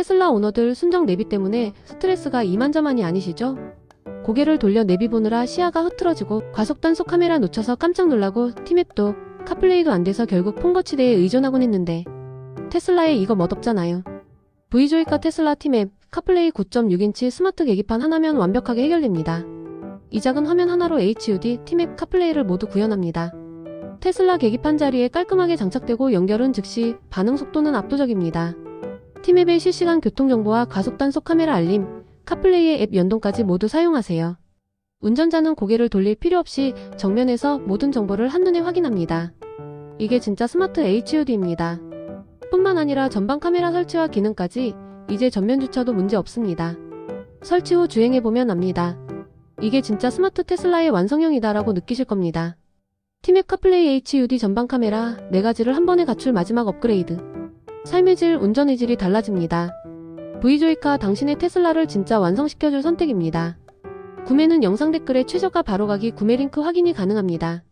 테슬라 오너들 순정 내비 때문에 스트레스가 이만저만이 아니시죠? 고개를 돌려 내비 보느라 시야가 흐트러지고 과속 단속 카메라 놓쳐서 깜짝 놀라고 티맵도 카플레이도 안 돼서 결국 폰거치대에 의존하곤 했는데 테슬라에 이거 멋없잖아요. V조이카 테슬라 티맵 카플레이 9.6인치 스마트 계기판 하나면 완벽하게 해결됩니다. 이 작은 화면 하나로 HUD, 티맵, 카플레이를 모두 구현합니다. 테슬라 계기판 자리에 깔끔하게 장착되고 연결은 즉시 반응 속도는 압도적입니다. 티맵의 실시간 교통정보와 가속 단속 카메라 알림, 카플레이의 앱 연동까지 모두 사용하세요. 운전자는 고개를 돌릴 필요 없이 정면에서 모든 정보를 한눈에 확인합니다. 이게 진짜 스마트 HUD입니다. 뿐만 아니라 전방 카메라 설치와 기능까지 이제 전면 주차도 문제 없습니다. 설치 후 주행해보면 압니다. 이게 진짜 스마트 테슬라의 완성형이다라고 느끼실 겁니다. 티맵 카플레이 HUD 전방 카메라 4가지를 한 번에 갖출 마지막 업그레이드. 삶의 질, 운전의 질이 달라집니다. V조이카 당신의 테슬라를 진짜 완성시켜줄 선택입니다. 구매는 영상 댓글에 최저가 바로가기 구매 링크 확인이 가능합니다.